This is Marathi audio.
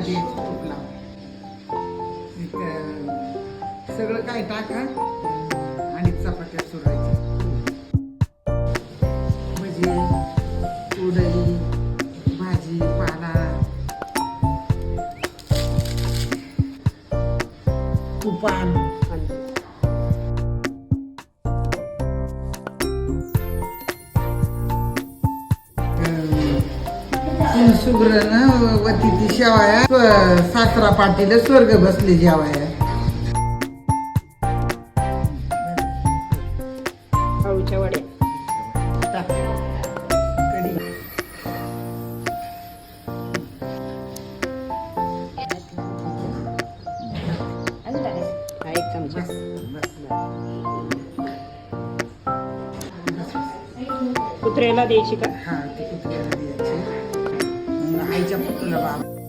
आधी तूप सगळं काय टाका आणि चपात्या सोडायच्या. म्हणजे उडई भाजी पाला. तुपान तीन सुग्रण वती ती शेवाया सासरा पाटील स्वर्ग बसले जेवाया. कुत्र्याला द्यायची का? 是吧。